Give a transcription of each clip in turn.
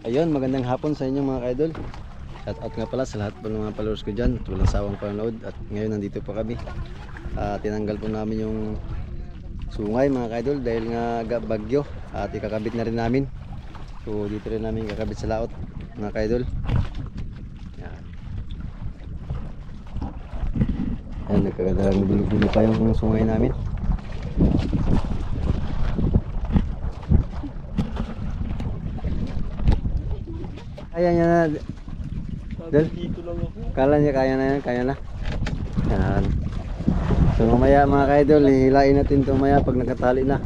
Ayun, magandang hapon sa inyo mga kaidol. Shout out nga pala sa lahat po ng mga followers ko dyan. at Walang sawang panonood. At ngayon nandito po kami. Ah, tinanggal po namin yung sungay mga kaidol dahil nga ga- bagyo. At ikakabit na rin namin. So dito rin namin kakabit sa laot mga kaidol. Yan. Yan, nagkagadalang bilo pa yung sungay namin. Kaya niya na. Del? Dito lang ako. Kala niya kaya na yan, kaya na. Yan. So mamaya mga kaidol, hihilain natin ito mamaya pag nakatali na.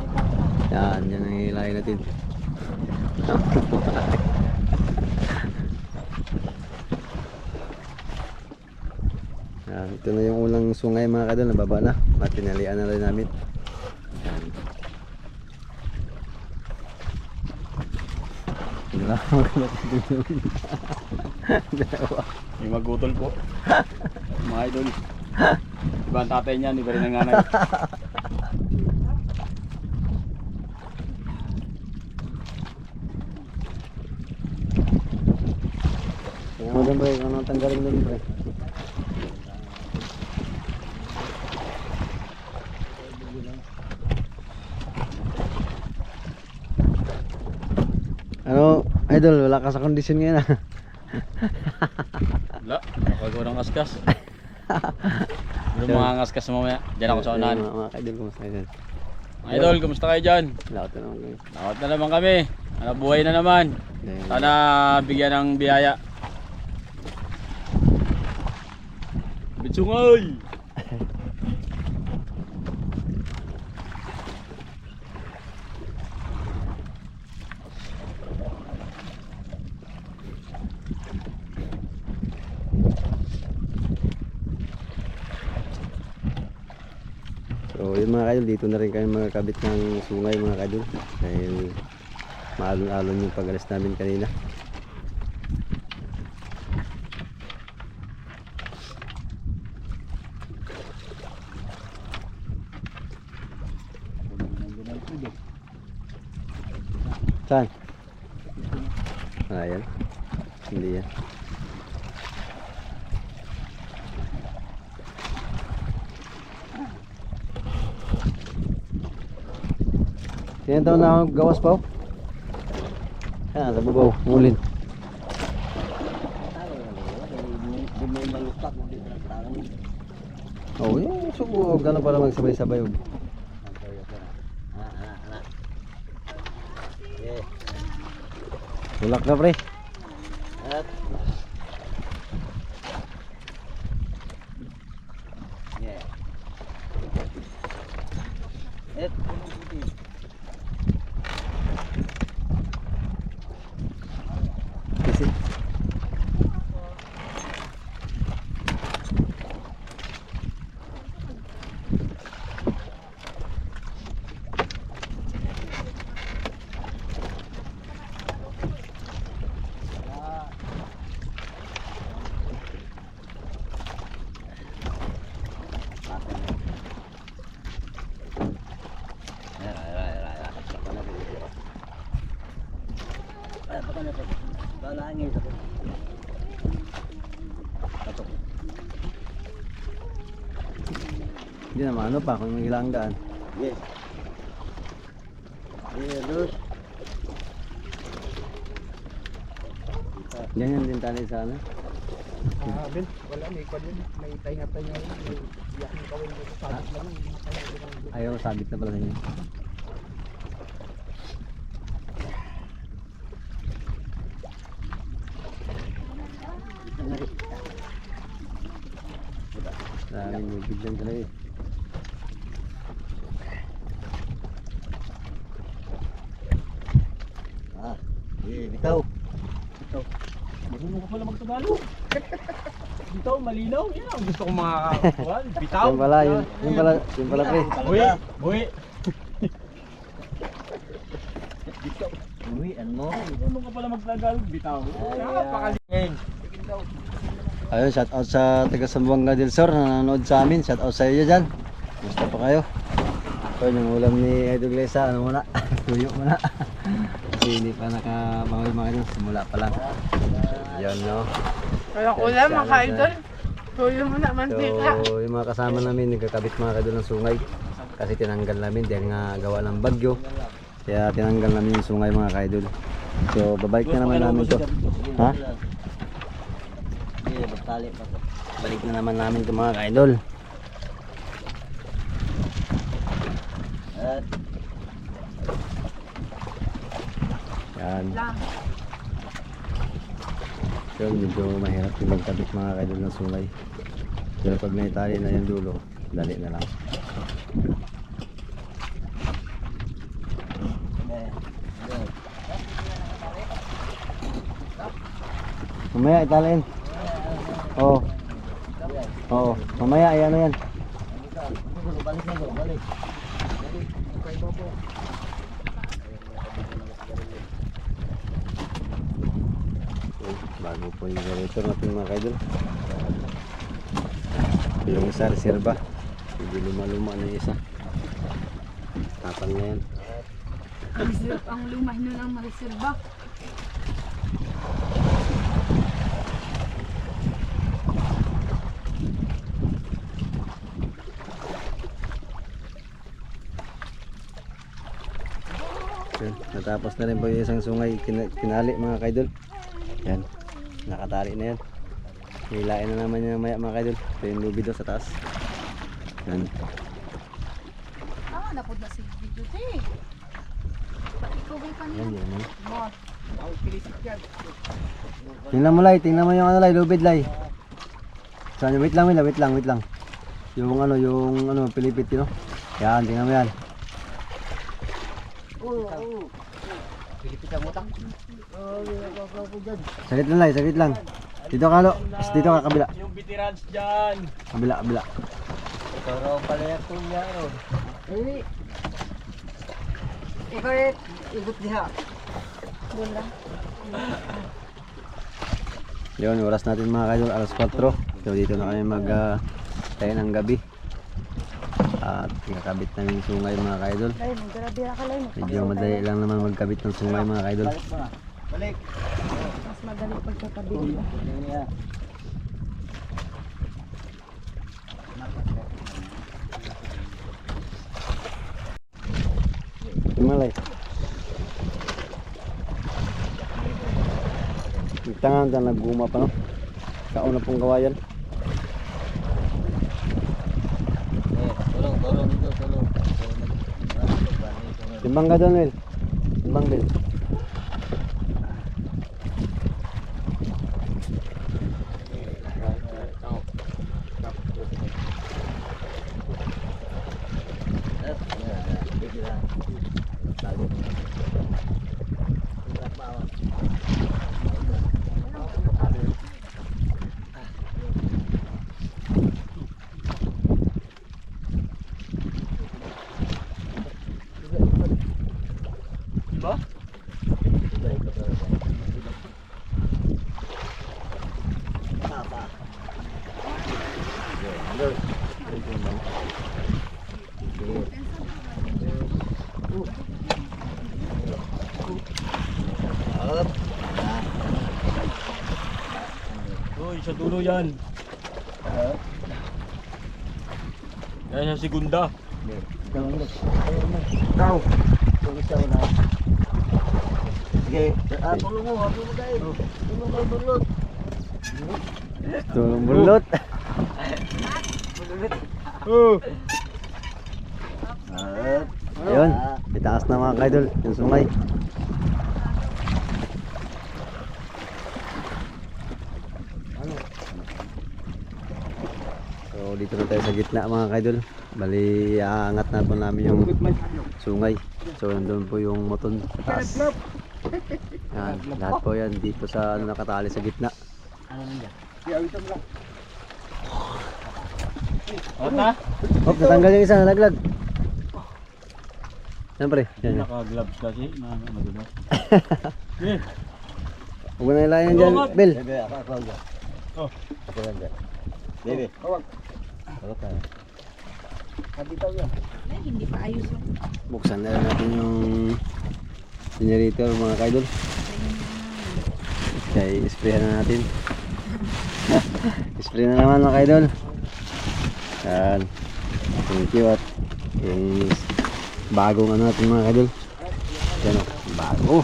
Yan, yan ang hihilain natin. Yan, ito na yung ulang sungay mga kaidol, nababa na. At tinalian na rin namin. Yan. Dalawa magkakatulog. Dalawa. May magutol po. Mga idol. Iba ang tatay niyan, iba rin ang nanay. Pre, kung anong tanggalin dun pre. Ano, idol, wala ka sa kondisyon ngayon ah. Wala, kapag walang kaskas. Yung mga ngaskas mamaya, dyan ako sa unahan. Mga, idol, kumusta kayo dyan? Idol, kumusta kayo dyan? Laot na naman kayo. Nakot na naman kami. Ano, buhay na naman. Sana bigyan ng biyaya. Bitsungay! So yun mga kaidol, dito na rin kami mga kabit ng sungay mga kaidol. Dahil maalon-alon yung pag-alis namin kanina. Saan? Ah, yan. Hindi yan. Yan daw na gawas pa oh. Yan, sa babaw, mulin. Oh, yan, suko, gano'n para magsabay-sabay oh. Tulak na pre. Kasi Hindi naman ano pa kung ilang daan. Yes. Yeah, Luz. Ganyan din tali sa ano. Ah, Ben, wala may kwan yun. May tainga-tainga yun. May iyak ng kawin dito. Sabit lang. Ayaw, sabit na pala sa inyo. Maraming lubig lang talaga eh. Ah, eh, bitaw. Marunong ka pala magtagalog. Bitaw, malinaw. Yan ang gusto kong kuwan. Bitaw. Yung pala, yun, yung pala, yung pala pre. Buhi, buhi. Uy, ano? Marunong ka pala magtagalog. Bitaw. Napakalingin. Ayun, shout out sa taga Sambuanga del Sur na nanonood sa amin. Shout out sa iyo dyan. Gusto pa kayo? So, yung ulam ni Edo Glesa, ano muna? Tuyo muna. kasi hindi pa nakabangoy mga idol. Simula pa lang. Yan no. Walang ulam, mga ka-idol. Tuyo mo na, mantika. So, yung mga kasama namin, nagkakabit mga kadol ng sungay. Kasi tinanggal namin dahil nga gawa ng bagyo. Kaya tinanggal namin yung sungay mga kaidol. So, babalik na naman namin to. Ha? Balik na naman namin to mga kaidol. Yan. So, medyo mahirap yung magkabit mga kaidol ng sungay. Pero pag may tali na yung dulo, dali na lang. Mamaya italin. Oo. Oo. Mamaya ay ano yan. Bago po yung generator natin mga kaidol. Yung isa reserva. Hindi luma-luma na yung isa. Tapan na yan. Ang sarap ang lumah nun ang mariserba. Yun, natapos na rin po yung isang sungay kina- kinali mga kaidol. Yan, nakatali na yan. Hilain na naman yan maya mga kaidol. Ito yung lubid doon sa taas. Yan. Ah, napod na si Video pa Yan, yan. yan. Tingnan mo lay, tingnan mo yung ano lay, lubid lay. Saan wait lang, wait lang, wait lang. Yung ano, yung ano, pilipit yun. no? Yan, tingnan mo yan. Saglit lang lay, saglit lang. Dito ka lo, dito ka kabila. Yung veterans dyan. Kabila, kabila. Doon lang. Yun, oras natin mga kaidol, alas 4. So dito na kami mag uh, tayo ng gabi. Namin yung sungay mga kaidol. Medyo madali lang naman magkabit ng sungay mga kaidol. Mas madali pagkakabili. Himalay. Tangan na naguma pa no. Kauna pong gawayan. Timbang ka doon, Will. Timbang, Will. Yan. Yan sa segunda. Ikaw. Yung isa na. Sige. Ah, tulong mo. Tulong mo tayo. Tulong mo bulot. Tulong bulot. Oh. Ah. Ayun, itaas na mga kaidol, yung sungay. So dito na tayo sa gitna mga kaidol. Bali, aangat na po namin yung sungay. So nandun po yung moton sa taas. Yan, lahat po yan dito sa ano, nakatali sa gitna. Ota? Hop, natanggal yung isa, nalaglag. Siyempre, yan yan. Naka-gloves kasi. Na, madulas. Eh, Huwag na ilayan dyan, Bel. Bebe, ako ako dyan. Oh. Ako dyan. Bebe. Kawag. Kawag ka. Kabitaw yan. Ay, hindi pa ayos yung Buksan na lang natin yung generator mga kaidol. Kaya i-spray na natin. Spray na naman mga kaidol. Yan. Thank you at yung bagong ano natin mga kaidol. Yan o, bago.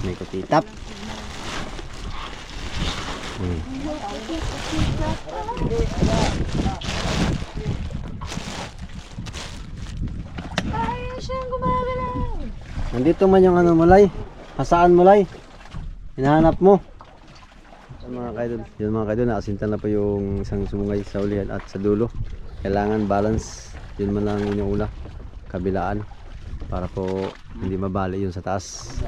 May kutitap. Hmm. Ay, siyang gumagalaw. Nandito man yung ano mulay. Hasaan mulay. Hinahanap mo. Yan mga kaidol. Yan mga kaidol. Nakasinta na po yung isang sungay sa ulihan at sa dulo. Kailangan balance. Yun man lang yung una. Kabilaan. Para po hindi mabali yun sa taas.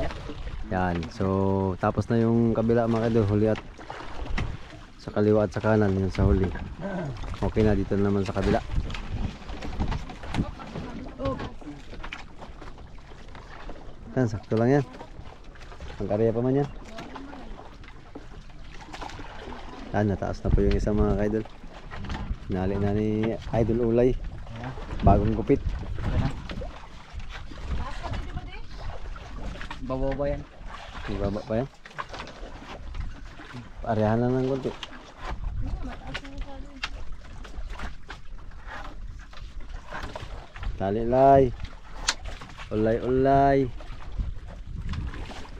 Yan. So tapos na yung kabila mga kaidol. Huli at sa kaliwa at sa kanan. Yun sa huli. Okay na dito na naman sa kabila. Yan, sakto lang yan. Pangkarya pa man yan. Yan, nataas na po yung isang mga kaidol. Hinali na ni Idol Ulay. Bagong kupit. Bababa yan. May baba pa yan. Parehan lang ng konti. Tali lay. Ulay ulay.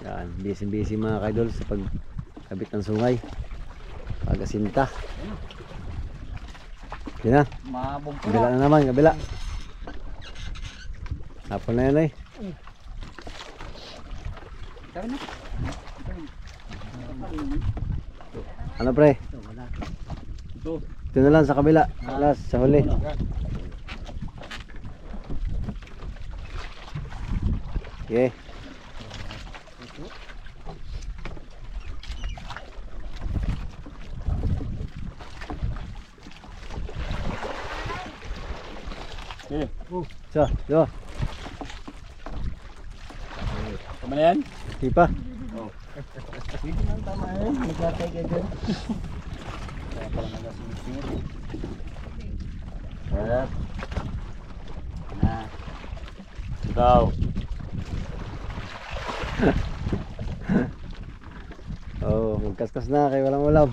Yan, busy busy mga kaidol sa pagkabit ng sungay. Pagasinta. Yan na, kabila na naman, kabila. Hapon na yan eh. Tara na. Ano pre? Ito. Na lang sa kabila. Last, sa huli. Okay. Okay. So, yo, Tama na yan? di pa. Tama eh. Naglatay ka dyan. Kaya pala nagasingit-singit eh. Sarap. Na. Ikaw. Magkaskas na kay walang ulam.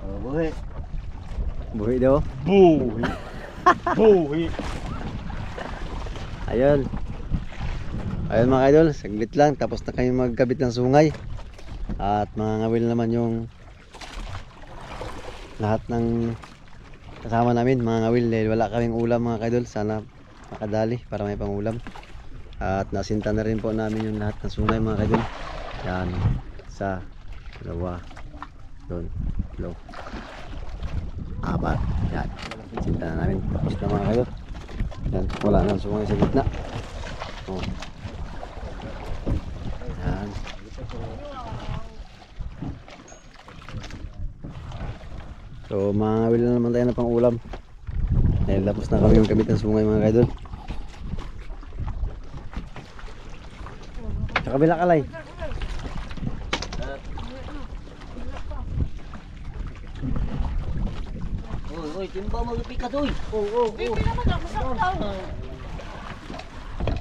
Oh, buhi. Buhi daw. Buhi. Buhi. Ayun. Ayun mga idol, saglit lang tapos na kami magkabit ng sungay. At mga ngawil naman yung lahat ng kasama namin, mga ngawil dahil wala kaming ulam mga idol. Sana makadali para may pangulam. At nasinta na rin po namin yung lahat ng sungay mga idol. Yan, isa, dalawa, doon, low. Apat, yan. Sinta na namin. Tapos na mga idol. Yan, wala nang sungay sa gitna. Oh. Yan. So, mga ngawil na naman tayo na pang ulam. Dahil tapos na kami yung kabit ng sungay mga kaidol. Sa kabila kalay. Uy, timba mag-pikat uy. Oo, oo, oo.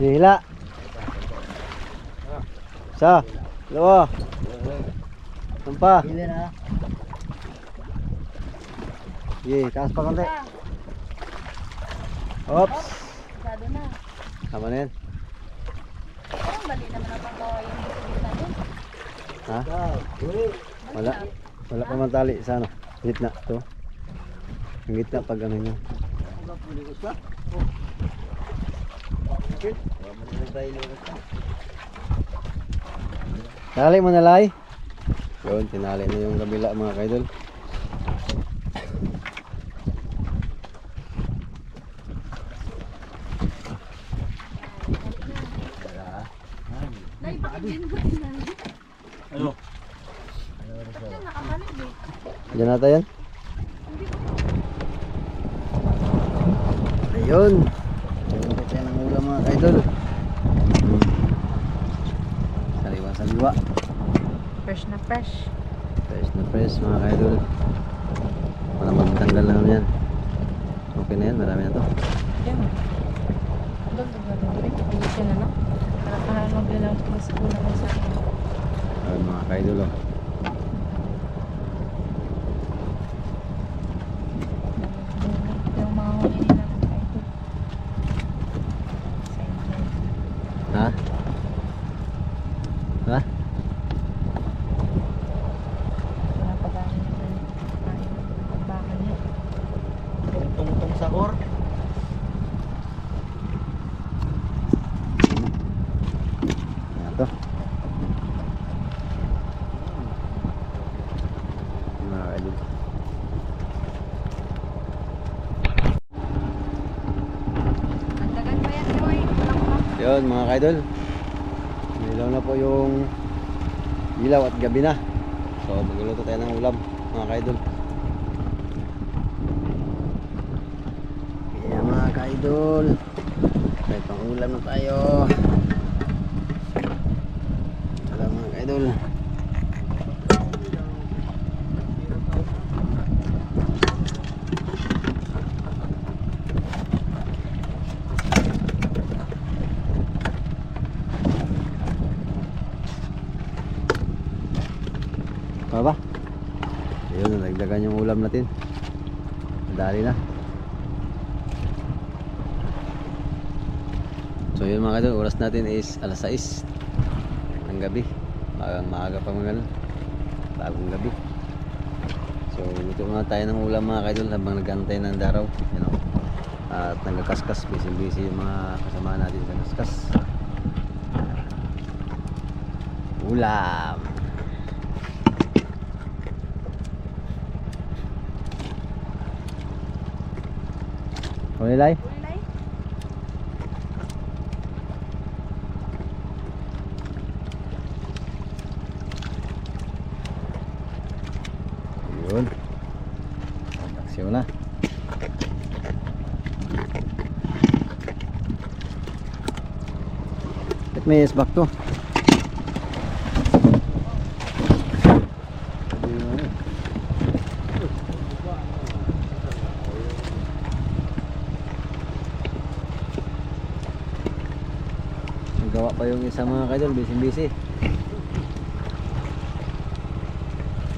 Hila. Sa. Dalawa. Sampa. Hili na. Sige, taas pa konti. Oops. Masyado na. Tama na yan. Parang mali naman ang pagkawa yung dito dito doon. Ha? Wala. Wala pa man tali sa ano. Gitna to. Ang gitna pag ano nyo. Tali mo na lay. Yun, tinali na yung kabila mga kaidol. Tinali? Ano? Diyan nata yan. Ayun. Ayun ko tayo ng ulam mga kaidol. Hmm. Sariwa sariwa. Fresh na fresh. Fresh na fresh mga kaidol. Wala magtanggal lang yan. Okay na yan, marami na to. Yan. Doon, doon, doon. Ayusin na lang. Para maglalawag mas ko naman sa akin. Ayun mga kaidol oh. Yung mga huli nila ng kaito. Sa inyo. Ha? Ha? Wala pa ba niya na kain. Pagbakan niya. Tungtong sahur. Yan to. Mga kaidol. Ang dagan pa yan, Joy. Walang pa. Yun mga kaidol. Nilaw na po yung ilaw at gabi na. So magluluto tayo ng ulam mga kaidol. Kaya mga kaidol. May pang ulam na tayo. Kaidol. Pa ba? Ayun, nagdagan yung ulam natin. Madali na. So yun mga kadol, oras natin is alas 6 ng gabi. Magang maaga pa mga. Bagong gabi. So luto muna tayo ng ulam mga kadol habang nagantay ng daraw. You know? At nagkakaskas, busy-busy yung mga kasama natin sa kaskas. Ulam! Kulay? Ulay. Yun. Aksyon na. Ba't may isbak to? Gawa pa yung isa mga kaidol, busy-busy.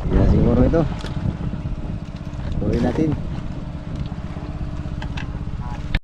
Yan siguro ito. Tuloy natin.